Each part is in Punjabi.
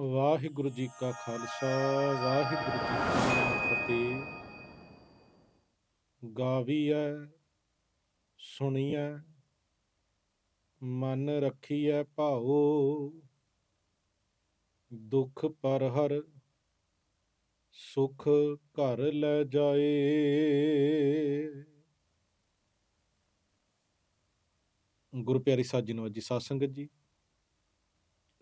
ਵਾਹਿਗੁਰੂ ਜੀ ਕਾ ਖਾਲਸਾ, ਵਾਹਿਗੁਰੂ ਜੀ ਕੀ ਫਤਿਹ। ਗਾਵੀਐ, ਸੁਣੀਐ, ਮਨ ਰੱਖੀਐ ਭਾਉ ਦੁਖ ਪਰ ਹਰ, ਸੁਖ ਘਰ ਲੈ ਜਾਏ। ਗੁਰੂ ਪਿਆਰੀ ਸਾਧ ਜੀ ਨੂੰ ਜੀ ਸਾਧ ਸੰਗਤ ਜੀ,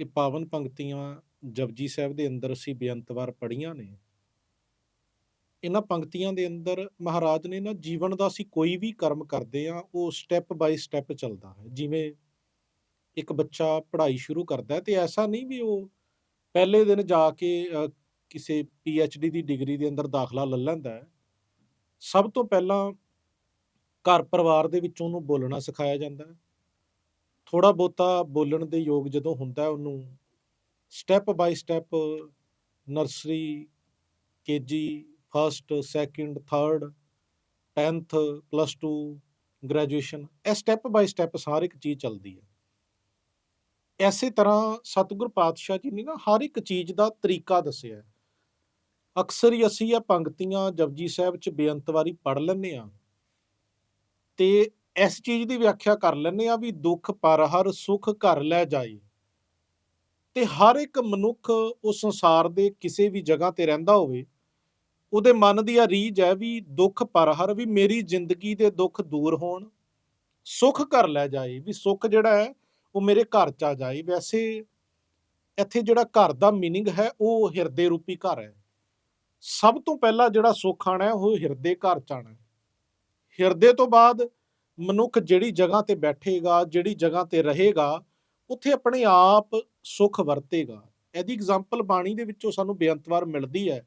ਇਹ ਪਾਵਨ ਪੰਕਤੀਆਂ ਜਪਜੀ ਸਾਹਿਬ ਦੇ ਅੰਦਰ ਅਸੀਂ ਬੇਅੰਤ ਵਾਰ ਪੜ੍ਹੀਆਂ ਨੇ। ਇਹਨਾਂ ਪੰਕਤੀਆਂ ਦੇ ਅੰਦਰ ਮਹਾਰਾਜ ਨੇ ਨਾ ਜੀਵਨ ਦਾ ਅਸੀਂ ਕੋਈ ਵੀ ਕਰਮ ਕਰਦੇ ਆ ਉਹ ਸਟੈਪ ਬਾਈ ਸਟੈਪ ਚੱਲਦਾ ਹੈ। ਜਿਵੇਂ ਇੱਕ ਬੱਚਾ ਪੜ੍ਹਾਈ ਸ਼ੁਰੂ ਕਰਦਾ ਹੈ ਤੇ ਐਸਾ ਨਹੀਂ ਵੀ ਉਹ ਪਹਿਲੇ ਦਿਨ ਜਾ ਕੇ ਅ, ਕਿਸੇ ਪੀ ਐਚ ਡੀ ਦੀ ਡਿਗਰੀ ਦੇ ਅੰਦਰ ਦਾਖਲਾ ਲੈ ਲੈਂਦਾ ਹੈ। ਸਭ ਤੋਂ ਪਹਿਲਾਂ ਘਰ ਪਰਿਵਾਰ ਦੇ ਵਿੱਚ ਉਹਨੂੰ ਬੋਲਣਾ ਸਿਖਾਇਆ ਜਾਂਦਾ ਹੈ। ਥੋੜਾ ਬਹੁਤਾ ਬੋਲਣ ਦੇ ਯੋਗ ਜਦੋਂ ਹੁੰਦਾ ਹੈ ਉਹਨੂੰ step by step nursery KG first second third 10th plus 2 graduation ਇਹ ਸਟੈਪ ਬਾਈ ਸਟੈਪ ਹਰ ਇੱਕ ਚੀਜ਼ ਚੱਲਦੀ ਹੈ। ਐਸੇ ਤਰ੍ਹਾਂ ਸਤਿਗੁਰ ਪਾਤਸ਼ਾਹ ਜੀ ਨੇ ਨਾ ਹਰ ਇੱਕ ਚੀਜ਼ ਦਾ ਤਰੀਕਾ ਦੱਸਿਆ ਅਕਸਰ ਹੀ ਅਸੀਂ ਇਹ ਪੰਕਤੀਆਂ ਜਪਜੀ ਸਾਹਿਬ ਚ ਬੇਅੰਤ ਵਾਰੀ ਪੜ ਲੈਂਦੇ ਆ ਤੇ ਇਸ ਚੀਜ਼ ਦੀ ਵਿਆਖਿਆ ਕਰ ਲੈਂਦੇ ਆ ਵੀ ਦੁੱਖ ਪਰ ਹਰ ਸੁਖ ਘਰ ਲੈ ਜਾਏ। ਤੇ ਹਰ ਇੱਕ ਮਨੁੱਖ ਉਹ ਸੰਸਾਰ ਦੇ ਕਿਸੇ ਵੀ ਜਗ੍ਹਾ ਤੇ ਰਹਿੰਦਾ ਹੋਵੇ, ਉਹਦੇ ਮਨ ਦੀ ਆ ਰੀਝ ਹੈ ਵੀ ਦੁੱਖ ਪਰ ਹਰ, ਵੀ ਮੇਰੀ ਜ਼ਿੰਦਗੀ ਦੇ ਦੁੱਖ ਦੂਰ ਹੋਣ, ਸੁੱਖ ਘਰ ਲੈ ਜਾਏ, ਵੀ ਸੁੱਖ ਜਿਹੜਾ ਹੈ ਉਹ ਮੇਰੇ ਘਰ ਚ ਆ ਜਾਏ। ਵੈਸੇ ਇੱਥੇ ਜਿਹੜਾ ਘਰ ਦਾ ਮੀਨਿੰਗ ਹੈ ਉਹ ਹਿਰਦੇ ਰੂਪੀ ਘਰ ਹੈ। ਸਭ ਤੋਂ ਪਹਿਲਾਂ ਜਿਹੜਾ ਸੁੱਖ ਆਣਾ ਉਹ ਹਿਰਦੇ ਘਰ ਚ ਆਣਾ ਹਿਰਦੇ ਤੋਂ ਬਾਅਦ ਮਨੁੱਖ ਜਿਹੜੀ ਜਗ੍ਹਾ ਤੇ ਬੈਠੇਗਾ, ਜਿਹੜੀ ਜਗ੍ਹਾ ਤੇ ਰਹੇਗਾ ਉੱਥੇ ਆਪਣੇ ਆਪ ਸੁੱਖ ਵਰਤੇਗਾ। ਇਹਦੀ ਐਗਜ਼ਾਮਪਲ ਬਾਣੀ ਦੇ ਵਿੱਚੋਂ ਸਾਨੂੰ ਬੇਅੰਤਵਾਰ ਮਿਲਦੀ ਹੈ।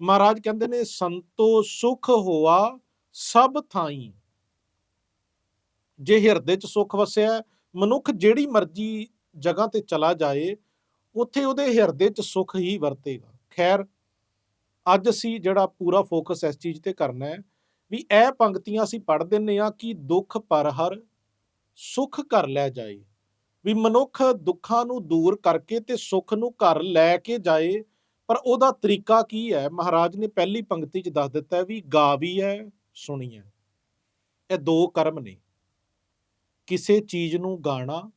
ਮਹਾਰਾਜ ਕਹਿੰਦੇ ਨੇ, ਸੰਤੋ ਸੁਖ ਹੋਆ ਸਭ ਥਾਈ। ਜੇ ਹਿਰਦੇ 'ਚ ਸੁੱਖ ਵਸਿਆ ਮਨੁੱਖ ਜਿਹੜੀ ਮਰਜ਼ੀ ਜਗ੍ਹਾ ਤੇ ਚਲਾ ਜਾਏ, ਉੱਥੇ ਉਹਦੇ ਹਿਰਦੇ 'ਚ ਸੁੱਖ ਹੀ ਵਰਤੇਗਾ। ਖੈਰ, ਅੱਜ ਅਸੀਂ ਜਿਹੜਾ ਪੂਰਾ ਫੋਕਸ ਇਸ ਚੀਜ਼ ਤੇ ਕਰਨਾ ਹੈ ਵੀ ਇਹ ਪੰਕਤੀਆਂ ਅਸੀਂ ਪੜ੍ਹ ਦਿੰਨੇ ਆ ਕਿ ਦੁੱਖ ਪਰ ਹਰ ਸੁਖ ਕਰ ਲੈ ਜਾਏ। ਵੀ ਮਨੁੱਖ ਦੁੱਖਾਂ ਨੂੰ ਦੂਰ ਕਰਕੇ ਤੇ ਸੁੱਖ ਨੂੰ ਘਰ ਲੈ ਕੇ ਜਾਏ, ਪਰ ਉਹਦਾ ਤਰੀਕਾ ਕੀ ਹੈ? ਮਹਾਰਾਜ ਨੇ ਪਹਿਲੀ ਪੰਕਤੀ 'ਚ ਦੱਸ ਦਿੱਤਾ ਵੀ ਗਾ ਵੀ ਹੈ, ਸੁਣੀ ਹੈ। ਇਹ ਦੋ ਕਰਮ ਨੇ। ਕਿਸੇ ਚੀਜ਼ ਨੂੰ ਗਾਣਾ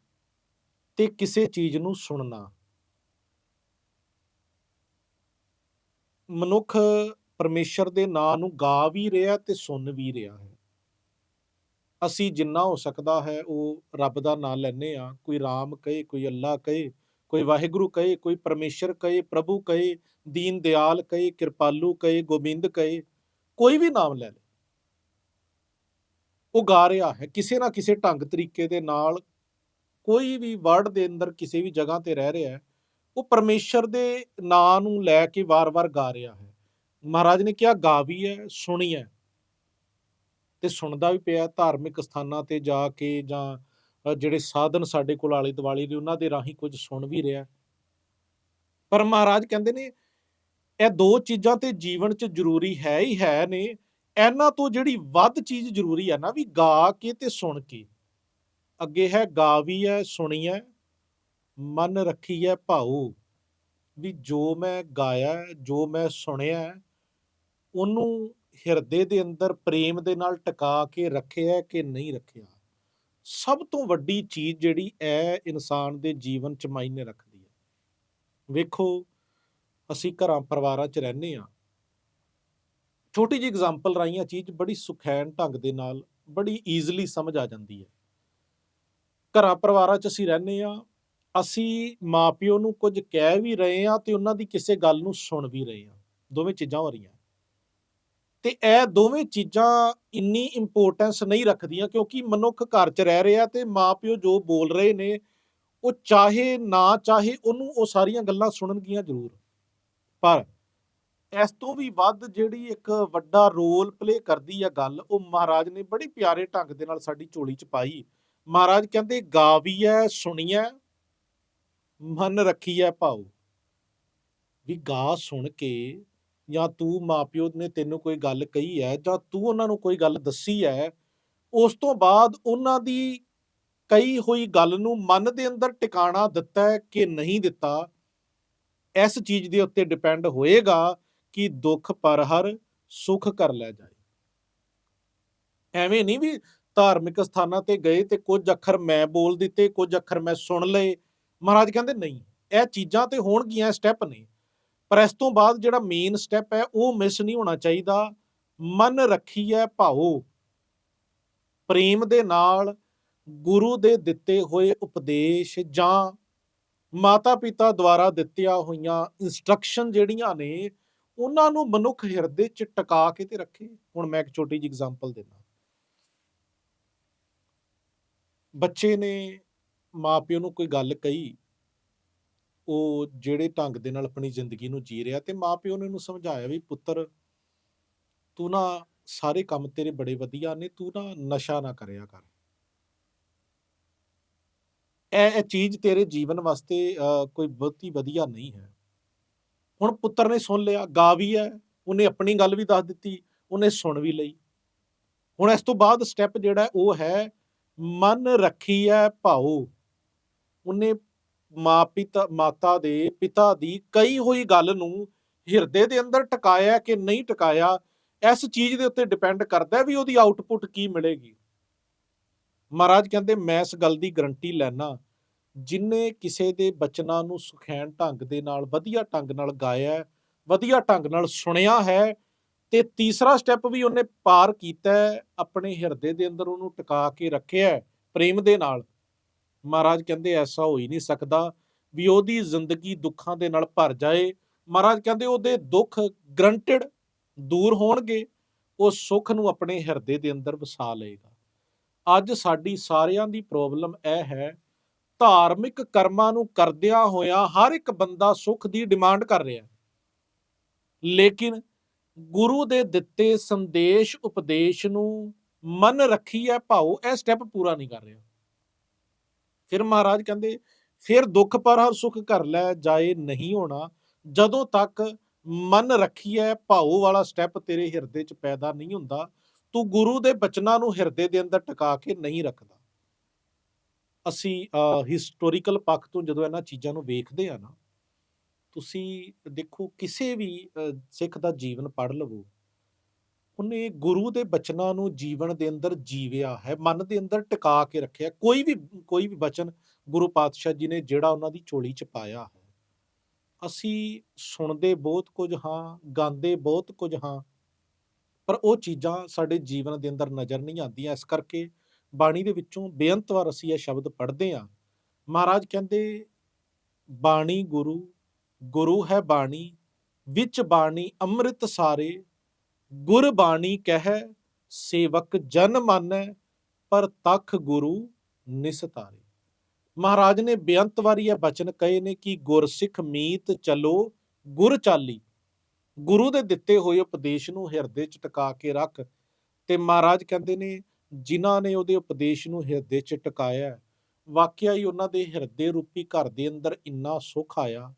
ਤੇ ਕਿਸੇ ਚੀਜ਼ ਨੂੰ ਸੁਣਨਾ। ਮਨੁੱਖ ਪਰਮੇਸ਼ਰ ਦੇ ਨਾਂ ਨੂੰ ਗਾ ਵੀ ਰਿਹਾ ਤੇ ਸੁਣ ਵੀ ਰਿਹਾ ਹੈ। ਅਸੀਂ ਜਿੰਨਾ ਹੋ ਸਕਦਾ ਹੈ, ਉਹ ਰੱਬ ਦਾ ਨਾਮ ਲੈਨੇ ਆ ਕੋਈ ਰਾਮ ਕਹੇ, ਕੋਈ ਅੱਲਾ ਕਹੇ, ਕੋਈ ਵਾਹਿਗੁਰੂ ਕਹੇ, ਕੋਈ ਪਰਮੇਸ਼ਰ ਕਹੇ, ਪ੍ਰਭੂ ਕਹੇ, ਦੀਨ ਦਿਆਲ ਕਹੇ, ਕਿਰਪਾਲੂ ਕਹੇ, ਗੋਬਿੰਦ ਕਹੇ, ਕੋਈ ਵੀ ਨਾਮ ਲੈ ਲੈ। ਉਹ ਗਾ ਰਿਹਾ ਹੈ। ਕਿਸੇ ਨਾ ਕਿਸੇ ਢੰਗ ਤਰੀਕੇ ਦੇ ਨਾਲ ਕੋਈ ਵੀ ਵਰਡ ਦੇ ਅੰਦਰ ਕਿਸੇ ਵੀ ਜਗ੍ਹਾ ਤੇ ਰਹਿ ਰਿਹਾ ਹੈ, ਉਹ ਪਰਮੇਸ਼ਰ ਦੇ ਨਾਂ ਨੂੰ ਲੈ ਕੇ ਵਾਰ-ਵਾਰ ਗਾ ਰਿਹਾ ਹੈ। ਮਹਾਰਾਜ ਨੇ ਕਿਹਾ, ਗਾ ਵੀ ਹੈ, ਸੁਣੀ ਹੈ। ਤੇ ਸੁਣਦਾ ਵੀ ਪਿਆ ਧਾਰਮਿਕ ਸਥਾਨਾਂ ਤੇ ਜਾ ਕੇ ਜਾਂ ਜਿਹੜੇ ਸਾਧਨ ਸਾਡੇ ਕੋਲ ਆਲੇ ਦੁਆਲੇ ਨੇ, ਉਹਨਾਂ ਦੇ ਰਾਹੀਂ ਕੁਝ ਸੁਣ ਵੀ ਰਿਹਾ। ਪਰ ਮਹਾਰਾਜ ਕਹਿੰਦੇ ਨੇ, ਇਹ ਦੋ ਚੀਜ਼ਾਂ ਤੇ ਜੀਵਨ 'ਚ ਜ਼ਰੂਰੀ ਹੈ ਹੀ ਹੈ ਨੇ, ਇਹਨਾਂ ਤੋਂ ਜਿਹੜੀ ਵੱਧ ਚੀਜ਼ ਜ਼ਰੂਰੀ ਹੈ ਨਾ ਵੀ ਗਾ ਕੇ ਤੇ ਸੁਣ ਕੇ। ਅੱਗੇ ਹੈ ਗਾ ਵੀ ਹੈ ਸੁਣੀ ਹੈ ਮਨ ਰੱਖੀ ਹੈ ਭਾਉ, ਵੀ ਜੋ ਮੈਂ ਗਾਇਆ, ਜੋ ਮੈਂ ਸੁਣਿਆ, ਉਹਨੂੰ ਹਿਰਦੇ ਦੇ ਅੰਦਰ ਪ੍ਰੇਮ ਦੇ ਨਾਲ ਟਿਕਾ ਕੇ ਰੱਖਿਆ ਕਿ ਨਹੀਂ ਰੱਖਿਆ? ਸਭ ਤੋਂ ਵੱਡੀ ਚੀਜ਼ ਜਿਹੜੀ ਹੈ ਇਨਸਾਨ ਦੇ ਜੀਵਨ ਚ ਮਾਇਨੇ ਰੱਖਦੀ ਹੈ ਵੇਖੋ, ਅਸੀਂ ਘਰਾਂ ਪਰਿਵਾਰਾਂ ਚ ਰਹਿੰਦੇ ਆ। ਛੋਟੀ ਜਿਹੀ ਐਗਜ਼ਾਮਪਲ ਰਾਹੀਂ ਇਹ ਚੀਜ਼ ਬੜੀ ਸੁਖੈਨ ਢੰਗ ਦੇ ਨਾਲ, ਬੜੀ ਈਜ਼ੀਲੀ ਸਮਝ ਆ ਜਾਂਦੀ ਹੈ ਘਰਾਂ ਪਰਿਵਾਰਾਂ ਚ ਅਸੀਂ ਰਹਿੰਦੇ ਆ, ਅਸੀਂ ਮਾਪਿਓ ਨੂੰ ਕੁਝ ਕਹਿ ਵੀ ਰਹੇ ਆ ਤੇ ਉਹਨਾਂ ਦੀ ਕਿਸੇ ਗੱਲ ਨੂੰ ਸੁਣ ਵੀ ਰਹੇ ਆ। ਦੋਵੇਂ ਚੀਜ਼ਾਂ ਹੋ ਰਹੀਆਂ। ਤੇ ਇਹ ਦੋਵੇਂ ਚੀਜ਼ਾਂ ਇੰਨੀ ਇੰਪੋਰਟੈਂਸ ਨਹੀਂ ਰੱਖਦੀਆਂ ਕਿਉਂਕਿ ਮਨੁੱਖ ਘਰ 'ਚ ਰਹਿ ਰਿਹਾ ਤੇ ਮਾਪਿਓ ਜੋ ਬੋਲ ਰਹੇ ਨੇ, ਉਹ ਚਾਹੇ ਨਾ ਚਾਹੇ ਉਹਨੂੰ ਉਹ ਸਾਰੀਆਂ ਗੱਲਾਂ ਸੁਣਨਗੀਆਂ ਜ਼ਰੂਰ। ਪਰ ਇਸ ਤੋਂ ਵੀ ਵੱਧ ਜਿਹੜੀ ਇੱਕ ਵੱਡਾ ਰੋਲ ਪਲੇ ਕਰਦੀ ਆ ਗੱਲ, ਉਹ ਮਹਾਰਾਜ ਨੇ ਬੜੀ ਪਿਆਰੇ ਢੰਗ ਦੇ ਨਾਲ ਸਾਡੀ ਝੋਲੀ 'ਚ ਪਾਈ। ਮਹਾਰਾਜ ਕਹਿੰਦੇ, ਗਾਵੀਐ, ਸੁਣੀਐ, ਮਨ ਰੱਖੀ ਰੱਖੀਐ ਭਾਉ ਵੀ ਗਾ ਸੁਣ ਕੇ ਜਾਂ ਤੂੰ ਮਾਪਿਓ ਨੇ ਤੈਨੂੰ ਕੋਈ ਗੱਲ ਕਹੀ ਹੈ ਜਾਂ ਤੂੰ ਉਹਨਾਂ ਨੂੰ ਕੋਈ ਗੱਲ ਦੱਸੀ ਹੈ, ਉਸ ਤੋਂ ਬਾਅਦ ਉਹਨਾਂ ਦੀ ਕਈ ਹੋਈ ਗੱਲ ਨੂੰ ਮਨ ਦੇ ਅੰਦਰ ਟਿਕਾਣਾ ਦਿੱਤਾ ਹੈ ਕਿ ਨਹੀਂ ਦਿੱਤਾ, ਇਸ ਚੀਜ਼ ਦੇ ਉੱਤੇ ਡਿਪੈਂਡ ਹੋਏਗਾ ਕਿ ਦੁੱਖ ਪਰ ਹਰ ਸੁਖ ਕਰ ਲੈ ਜਾਏ। ਐਵੇਂ ਨਹੀਂ ਵੀ ਧਾਰਮਿਕ ਸਥਾਨਾਂ ਤੇ ਗਏ ਤੇ ਕੁਝ ਅੱਖਰ ਮੈਂ ਬੋਲ ਦਿੱਤੇ, ਕੁਝ ਅੱਖਰ ਮੈਂ ਸੁਣ ਲਏ। ਮਹਾਰਾਜ ਕਹਿੰਦੇ, ਨਹੀਂ, ਇਹ ਚੀਜ਼ਾਂ ਤੇ ਹੋਣਗੀਆਂ ਸਟੈਪ ਨੇ। ਪਰ ਇਸ ਤੋਂ ਬਾਅਦ ਜਿਹੜਾ ਮੇਨ ਸਟੈਪ ਹੈ, ਉਹ ਮਿਸ ਨਹੀਂ ਹੋਣਾ ਚਾਹੀਦਾ। ਮਨ ਰੱਖੀਐ ਭਾਉ ਪ੍ਰੇਮ ਦੇ ਨਾਲ ਗੁਰੂ ਦੇ ਦਿੱਤੇ ਹੋਏ ਉਪਦੇਸ਼ ਜਾਂ ਮਾਤਾ ਪਿਤਾ ਦੁਆਰਾ ਦਿੱਤੀਆਂ ਹੋਈਆਂ ਇਨਸਟਰਕਸ਼ਨ ਜਿਹੜੀਆਂ ਨੇ, ਉਹਨਾਂ ਨੂੰ ਮਨੁੱਖ ਹਿਰਦੇ 'ਚ ਟਿਕਾ ਕੇ ਤੇ ਰੱਖੇ। ਹੁਣ ਮੈਂ ਇੱਕ ਛੋਟੀ ਜਿਹੀ ਐਗਜ਼ਾਮਪਲ ਦਿੰਦਾ। ਬੱਚੇ ਨੇ ਮਾਪਿਓ ਨੂੰ ਕੋਈ ਗੱਲ ਕਹੀ ਉਹ ਜਿਹੜੇ ਢੰਗ ਦੇ ਨਾਲ ਆਪਣੀ ਜ਼ਿੰਦਗੀ ਨੂੰ ਜੀ ਰਿਹਾ ਤੇ ਮਾਪਿਓ ਨੇ ਉਹਨੂੰ ਸਮਝਾਇਆ ਵੀ ਪੁੱਤਰ ਤੂੰ ਨਾ ਸਾਰੇ ਕੰਮ ਤੇਰੇ ਬੜੇ ਵਧੀਆ ਨੇ ਤੂੰ ਨਾ ਨਸ਼ਾ ਨਾ ਕਰਿਆ ਕਰ। ਇਹ ਇਹ ਚੀਜ਼ ਤੇਰੇ ਜੀਵਨ ਵਾਸਤੇ ਅ, ਕੋਈ ਬਹੁਤੀ ਵਧੀਆ ਨਹੀਂ ਹੈ। ਹੁਣ ਪੁੱਤਰ ਨੇ ਸੁਣ ਲਿਆ ਗਾ ਵੀ ਹੈ ਉਹਨੇ ਆਪਣੀ ਗੱਲ ਵੀ ਦੱਸ ਦਿੱਤੀ ਉਹਨੇ ਸੁਣ ਵੀ ਲਈ। ਹੁਣ ਇਸ ਤੋਂ ਬਾਅਦ ਸਟੈਪ ਜਿਹੜਾ ਉਹ ਹੈ ਮਨ ਰੱਖੀ ਹੈ ਭਾਉ ਉਹਨੇ ਮਾਂ ਪਿਤਾ ਮਾਤਾ ਦੇ ਪਿਤਾ ਦੀ ਕਈ ਹੋਈ ਗੱਲ ਨੂੰ ਹਿਰਦੇ ਦੇ ਅੰਦਰ ਟਿਕਾਇਆ ਕਿ ਨਹੀਂ ਟਿਕਾਇਆ ਇਸ ਚੀਜ਼ ਦੇ ਉੱਤੇ ਡਿਪੈਂਡ ਕਰਦਾ ਵੀ ਉਹਦੀ ਆਊਟਪੁੱਟ ਕੀ ਮਿਲੇਗੀ। ਮਹਾਰਾਜ ਕਹਿੰਦੇ ਮੈਂ ਇਸ ਗੱਲ ਦੀ ਗਰੰਟੀ ਲੈਣਾ ਜਿਨੇ ਕਿਸੇ ਦੇ ਬਚਨਾਂ ਨੂੰ ਸੁਖੈਣ ਢੰਗ ਦੇ ਨਾਲ ਵਧੀਆ ਢੰਗ ਨਾਲ ਗਾਇਆ ਵਧੀਆ ਢੰਗ ਨਾਲ ਸੁਣਿਆ ਹੈ ਤੇ ਤੀਸਰਾ ਸਟੈਪ ਵੀ ਉਹਨੇ ਪਾਰ ਕੀਤਾ ਹੈ, ਆਪਣੇ ਹਿਰਦੇ ਦੇ ਅੰਦਰ ਉਹਨੂੰ ਟਿਕਾ ਕੇ ਰੱਖਿਆ ਪ੍ਰੇਮ ਦੇ ਨਾਲ। ਮਹਾਰਾਜ ਕਹਿੰਦੇ ਐਸਾ ਹੋ ਹੀ ਨਹੀਂ ਸਕਦਾ ਵੀ ਉਹਦੀ ਜ਼ਿੰਦਗੀ ਦੁੱਖਾਂ ਦੇ ਨਾਲ ਭਰ ਜਾਏ। ਮਹਾਰਾਜ ਕਹਿੰਦੇ ਉਹਦੇ ਦੁੱਖ ਗਰੰਟਡ ਦੂਰ ਹੋਣਗੇ। ਉਹ ਸੁੱਖ ਨੂੰ ਆਪਣੇ ਹਿਰਦੇ ਦੇ ਅੰਦਰ ਵਸਾ ਲਏਗਾ। ਅੱਜ ਸਾਡੀ ਸਾਰਿਆਂ ਦੀ ਪ੍ਰੋਬਲਮ ਇਹ ਹੈ, ਧਾਰਮਿਕ ਕਰਮਾਂ ਨੂੰ ਕਰਦਿਆਂ ਹੋਇਆਂ ਹਰ ਇੱਕ ਬੰਦਾ ਸੁੱਖ ਦੀ ਡਿਮਾਂਡ ਕਰ ਰਿਹਾ ਲੇਕਿਨ ਗੁਰੂ ਦੇ ਦਿੱਤੇ ਸੰਦੇਸ਼ ਉਪਦੇਸ਼ ਨੂੰ ਮਨ ਹੈ, ਭਾਉ ਇਹ ਸਟੈਪ ਪੂਰਾ ਨਹੀਂ ਕਰ ਰਿਹਾ। ਫਿਰ ਮਹਾਰਾਜ ਕਹਿੰਦੇ ਫਿਰ ਦੁੱਖ ਪਰ ਹਰ ਸੁਖ ਕਰ ਲੈ ਜਾਏ ਨਹੀਂ ਹੋਣਾ ਜਦੋਂ ਤੱਕ ਮਨ ਰੱਖੀਐ ਭਾਉ ਵਾਲਾ ਸਟੈਪ ਤੇਰੇ ਹਿਰਦੇ 'ਚ ਪੈਦਾ ਨਹੀਂ ਹੁੰਦਾ ਤੂੰ ਗੁਰੂ ਦੇ ਬਚਨਾਂ ਨੂੰ ਹਿਰਦੇ ਦੇ ਅੰਦਰ ਟਿਕਾ ਕੇ ਨਹੀਂ ਰੱਖਦਾ। ਅਸੀਂ ਹਿਸਟੋਰੀਕਲ ਪੱਖ ਤੋਂ ਜਦੋਂ ਇਹਨਾਂ ਚੀਜ਼ਾਂ ਨੂੰ ਵੇਖਦੇ ਆ ਨਾ ਤੁਸੀਂ ਦੇਖੋ ਕਿਸੇ ਵੀ ਅ, ਸਿੱਖ ਦਾ ਜੀਵਨ ਪੜ੍ਹ ਲਵੋ। ਉਹਨੇ ਗੁਰੂ ਦੇ ਬਚਨਾਂ ਨੂੰ ਜੀਵਨ ਦੇ ਅੰਦਰ ਜੀਵਿਆ ਹੈ, ਮਨ ਦੇ ਅੰਦਰ ਟਿਕਾ ਕੇ ਰੱਖਿਆ ਕੋਈ ਵੀ ਕੋਈ ਵੀ ਬਚਨ ਗੁਰੂ ਪਾਤਸ਼ਾਹ ਜੀ ਨੇ ਜਿਹੜਾ ਉਹਨਾਂ ਦੀ ਝੋਲੀ 'ਚ ਪਾਇਆ ਹੈ। ਅਸੀਂ ਸੁਣਦੇ ਬਹੁਤ ਕੁਝ ਹਾਂ, ਗਾਉਂਦੇ ਬਹੁਤ ਕੁਝ ਹਾਂ, ਪਰ ਉਹ ਚੀਜ਼ਾਂ ਸਾਡੇ ਜੀਵਨ ਦੇ ਅੰਦਰ ਨਜ਼ਰ ਨਹੀਂ ਆਉਂਦੀਆਂ। ਇਸ ਕਰਕੇ ਬਾਣੀ ਦੇ ਵਿੱਚੋਂ ਬੇਅੰਤ ਵਾਰ ਅਸੀਂ ਇਹ ਸ਼ਬਦ ਪੜ੍ਹਦੇ ਹਾਂ। ਮਹਾਰਾਜ ਕਹਿੰਦੇ, ਬਾਣੀ ਗੁਰੂ ਗੁਰੂ ਹੈ ਬਾਣੀ, ਵਿੱਚ ਬਾਣੀ ਅੰਮ੍ਰਿਤ ਸਾਰੇ ਗੁਰਬਾਣੀ ਕਹਿ, ਸੇਵਕ ਜਨ ਮਾਨੈ, ਪਰ ਤਖ ਗੁਰੂ ਨਿਸਤਾਰੇ ਮਹਾਰਾਜ ਨੇ ਬੇਅੰਤ ਵਾਰੀ ਇਹ ਬਚਨ ਕਹੇ ਨੇ ਕਿ ਗੁਰਸਿੱਖ ਮੀਤ ਚਲੋ ਗੁਰ ਚਾਲੀ। ਗੁਰੂ ਦੇ ਦਿੱਤੇ ਹੋਏ ਉਪਦੇਸ਼ ਨੂੰ ਹਿਰਦੇ 'ਚ ਟਿਕਾ ਕੇ ਰੱਖ ਤੇ ਮਹਾਰਾਜ ਕਹਿੰਦੇ ਨੇ, ਜਿਨ੍ਹਾਂ ਨੇ ਉਹਦੇ ਉਪਦੇਸ਼ ਨੂੰ ਹਿਰਦੇ 'ਚ ਟਿਕਾਇਆ, ਵਾਕਿਆ ਹੀ ਉਹਨਾਂ ਦੇ ਹਿਰਦੇ ਰੂਪੀ ਘਰ ਦੇ ਅੰਦਰ ਇੰਨਾ ਸੁੱਖ ਆਇਆ,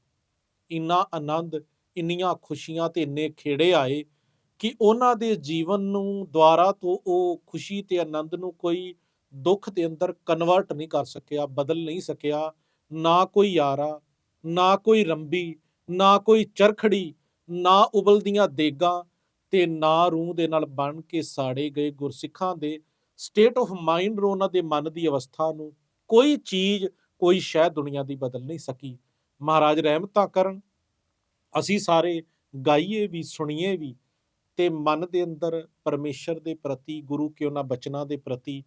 ਇੰਨਾ ਆਨੰਦ, ਇੰਨੀਆਂ ਖੁਸ਼ੀਆਂ ਤੇ ਇੰਨੇ ਖੇੜੇ ਆਏ ਕਿ ਉਹਨਾਂ ਦੇ ਜੀਵਨ ਨੂੰ ਦੁਆਰਾ ਤੋਂ ਉਹ ਖੁਸ਼ੀ ਤੇ ਆਨੰਦ ਨੂੰ ਕੋਈ ਦੁੱਖ ਦੇ ਅੰਦਰ ਕਨਵਰਟ ਨਹੀਂ ਕਰ ਸਕਿਆ, ਬਦਲ ਨਹੀਂ ਸਕਿਆ, ਨਾ ਕੋਈ ਯਾਰਾ, ਨਾ ਕੋਈ ਰੰਬੀ, ਨਾ ਕੋਈ ਚਰਖੜੀ, ਨਾ ਉਬਲਦੀਆਂ ਦੇਗਾਂ ਤੇ ਨਾ ਰੂਹ ਦੇ ਨਾਲ ਬਣ ਕੇ ਸਾੜੇ ਗਏ ਗੁਰਸਿੱਖਾਂ ਦੇ ਸਟੇਟ ਆਫ ਮਾਈਂਡ ਨੂੰ ਉਹਨਾਂ ਦੇ ਮਨ ਦੀ ਅਵਸਥਾ ਨੂੰ ਕੋਈ ਚੀਜ਼, ਕੋਈ ਸ਼ੈ ਦੁਨੀਆ ਦੀ ਬਦਲ ਨਹੀਂ ਸਕੀ। ਮਹਾਰਾਜ ਰਹਿਮਤਾਂ ਕਰਨ। ਅਸੀਂ ਸਾਰੇ ਗਾਈਏ ਵੀ, ਸੁਣੀਏ ਵੀ। ਤੇ ਮਨ ਦੇ ਅੰਦਰ ਪਰਮੇਸ਼ਰ ਦੇ ਪ੍ਰਤੀ, ਗੁਰੂ ਕੇ ਉਹਨਾਂ ਬਚਨਾਂ ਦੇ ਪ੍ਰਤੀ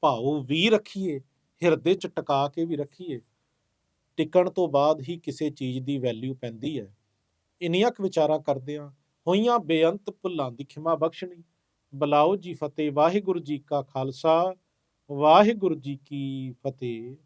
ਭਾਵ ਵੀ ਰੱਖੀਏ, ਹਿਰਦੇ 'ਚ ਟਿਕਾ ਕੇ ਵੀ ਰੱਖੀਏ, ਟਿਕਣ ਤੋਂ ਬਾਅਦ ਹੀ ਕਿਸੇ ਚੀਜ਼ ਦੀ ਵੈਲਿਊ ਪੈਂਦੀ ਹੈ। ਇੰਨੀਆਂ ਕੁ ਵਿਚਾਰਾਂ ਕਰਦਿਆਂ ਹੋਈਆਂ ਬੇਅੰਤ ਭੁੱਲਾਂ ਦੀ ਖਿਮਾ ਬਖਸ਼ਣੀ। ਬਲਾਓ ਜੀ ਫਤਿਹ, ਵਾਹਿਗੁਰੂ ਜੀ ਕਾ ਖਾਲਸਾ, ਵਾਹਿਗੁਰੂ ਜੀ ਕੀ ਫਤਿਹ।